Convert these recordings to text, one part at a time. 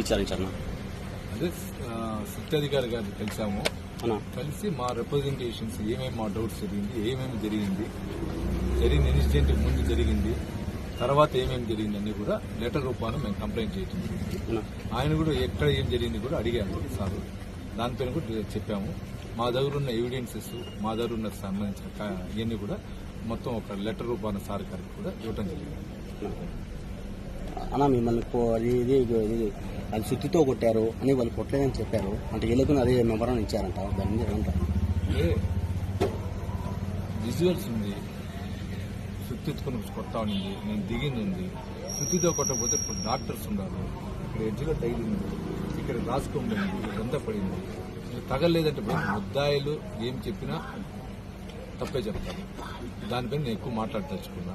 విచారించారు. అదే సత్యాధికారి గారిని కలిసాము. కలిసి మా రిప్రజెంటేషన్స్ ఏమేమి మా డౌట్స్ జరిగింది ఏమేమి జరిగింది జరిగిన ఇన్సిడెంట్ ముందు జరిగింది తర్వాత ఏమేమి జరిగింది అన్ని కూడా లెటర్ రూపాన మేము కంప్లైంట్ జరిగింది. అన్నా ఆయన కూడా ఎక్కడ ఏం జరిగింది కూడా అడిగాము సార్. దానిపైన కూడా చెప్పాము. మా దగ్గర ఉన్న ఎవిడెన్సెస్ మా దగ్గర ఉన్న సంబంధించిన ఇవన్నీ కూడా మొత్తం ఒక లెటర్ రూపాన సార్ గారికి కూడా ఇవ్వడం జరిగింది. అన్న మిమ్మల్ని వాళ్ళు సుత్తితో కొట్టారు అని వాళ్ళు కొట్టలేదని చెప్పారు. అంటే వీళ్ళకు అదే మెమరాన్ ఇచ్చారంట. దాని మీద ఏమంటారు? విజువల్స్ ఉంది. సుత్తి కొట్టా ఉంది. నేను దిగింది ఉంది. సుత్తితో కొట్టకపోతే ఇప్పుడు డాక్టర్స్ ఉన్నారు. ఇక్కడ ఎడ్జ్లో తగిలింది ఇక్కడ రాసుకోండి ఇదంతా పడింది. తగలేదంటే ముద్దాయిలు ఏం చెప్పినా తప్పే చెప్తాను దానిపైన నేను ఎక్కువ మాట్లాడదలుచుకున్నా.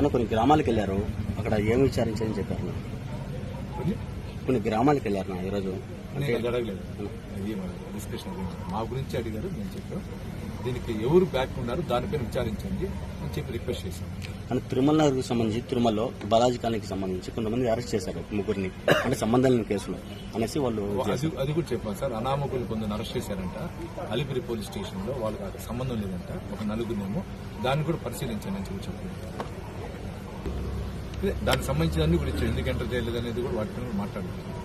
అన్న కొన్ని గ్రామాలకు వెళ్ళారు. అక్కడ ఏమి విచారించారని చెప్పారు. కొన్ని గ్రామాలకు వెళ్ళారు నా ఈరోజు డిస్కషన్ మా గురించి అడిగారు నేను చెప్పాను. దీనికి ఎవరు బ్యాక్ ఉన్నారు దానిపైన విచారించండి అని చెప్పి రిక్వెస్ట్ చేశాను అంటే తిరుమల నగర్కి సంబంధించి తిరుమలలో బాలాజీ కాలనీకి సంబంధించి కొంతమంది అరెస్ట్ చేశారు ముగ్గురిని. అంటే సంబంధం లేని కేసులో అనేసి వాళ్ళు అది కూడా చెప్పాను సార్. అనామకులు కొందరు అరెస్ట్ చేశారంట. అలిపిరి పోలీస్ స్టేషన్లో వాళ్ళకి సంబంధం లేదంట. ఒక నలుగురేమో దాన్ని కూడా పరిశీలించండి అని చెప్పి దానికి సంబంధించిన అన్ని కూడా ఇచ్చారు. ఎందుకు ఎంటర్ చేయలేదు అనేది కూడా వాటిపైన మాట్లాడుతుంది మాట్లాడుతున్నాం.